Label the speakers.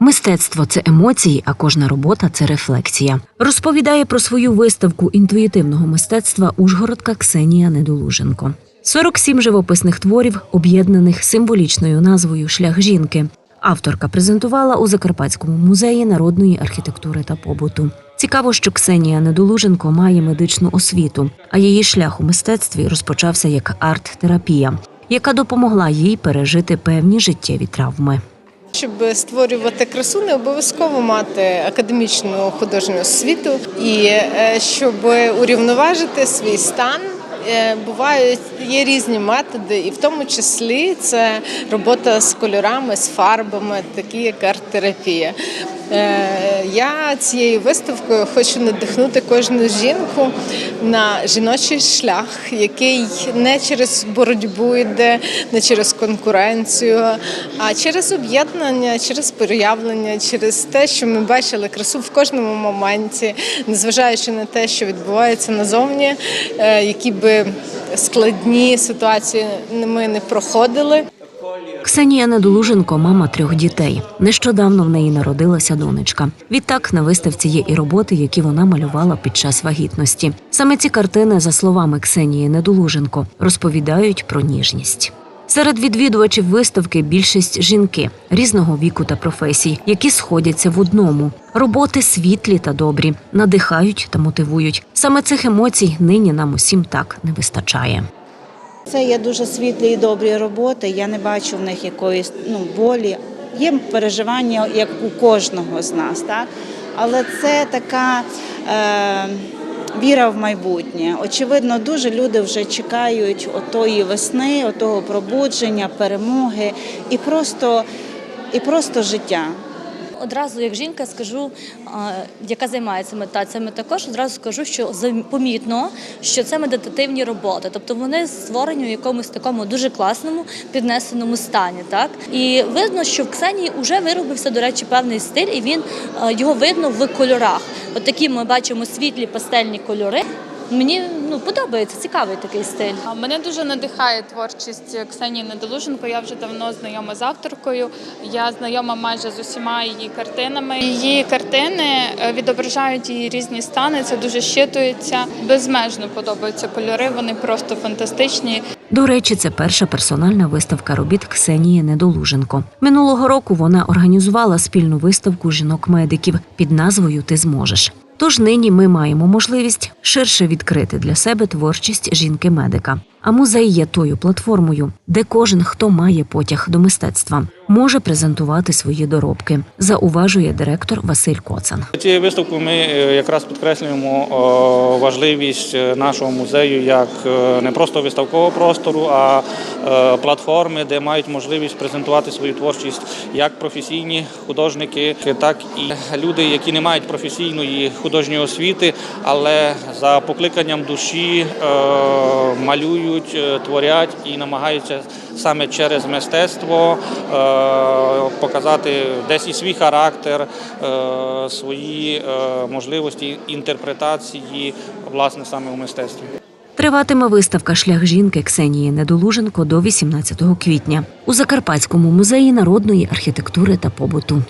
Speaker 1: Мистецтво це емоції, а кожна робота це рефлексія. Розповідає про свою виставку інтуїтивного мистецтва Ужгородка Ксенія Недолуженко. 47 живописних творів, об'єднаних символічною назвою Шлях жінки. Авторка презентувала у Закарпатському музеї народної архітектури та побуту. Цікаво, що Ксенія Недолуженко має медичну освіту, а її шлях у мистецтві розпочався як арт-терапія, яка допомогла їй пережити певні життєві травми.
Speaker 2: Щоб створювати красу, не обов'язково мати академічну художню освіту, і е, щоб урівноважити свій стан. е, Бувають є різні методи, і в тому числі це робота з кольорами, з фарбами, такі як арт-терапія. Е, Я цією виставкою хочу надихнути кожну жінку на жіночий шлях, який не через боротьбу йде, не через конкуренцію, а через об'єднання, через проявлення, через те, що ми бачили красу в кожному моменті, незважаючи на те, що відбувається назовні, е, які би складні ситуації ми не проходили.
Speaker 1: Ксенія Недолуженко мама трьох дітей. Нещодавно в неї народилася донечка. Відтак на виставці є і роботи, які вона малювала під час вагітності. Саме ці картини, за словами Ксенії Недолуженко, розповідають про ніжність. Серед відвідувачів виставки більшість жінки різного віку та професій, які сходяться в одному. Роботи світлі та добрі, надихають та мотивують. Саме цих емоцій нині нам усім так не вистачає.
Speaker 3: Це є дуже світлі і добрі роботи. Я не бачу в них якоїсь ну, болі. Є переживання, як у кожного з нас, так? але це така е, віра в майбутнє. Очевидно, дуже люди вже чекають отої весни, отого пробудження, перемоги і просто, і просто життя.
Speaker 4: Одразу, як жінка, скажу, яка займається медитаціями, також одразу скажу, що помітно, що це медитативні роботи, тобто вони створені у якомусь такому дуже класному піднесеному стані. Так і видно, що в Ксенії вже виробився, до речі, певний стиль, і він його видно в кольорах. От такі ми бачимо світлі пастельні кольори. Мені ну подобається цікавий такий стиль.
Speaker 5: А Мене дуже надихає творчість Ксенії Недолуженко. Я вже давно знайома з авторкою. Я знайома майже з усіма її картинами. Її картини е, відображають її різні стани. Це дуже щитується. Безмежно подобаються кольори. Вони просто фантастичні.
Speaker 1: До речі, це перша персональна виставка робіт Ксенії Недолуженко. Минулого року вона організувала спільну виставку жінок-медиків під назвою Ти зможеш. Тож нині ми маємо можливість ширше відкрити для себе творчість жінки-медика. А музей є тою платформою, де кожен, хто має потяг до мистецтва, може презентувати свої доробки, зауважує директор Василь Коцан.
Speaker 6: Цією виставкою ми е, якраз підкреслюємо е, важливість нашого музею як е, не просто виставкового простору, а платформи, де мають можливість презентувати свою творчість як професійні художники, так і люди, які не мають професійної художньої освіти, але за покликанням душі малюють, е, творять і намагаються саме через мистецтво е, показати десь і свій характер, е, свої можливості інтерпретації власне саме у мистецтві.
Speaker 1: Триватиме виставка Шлях жінки Ксенії Недолуженко до 18 квітня у Закарпатському музеї народної архітектури та побуту.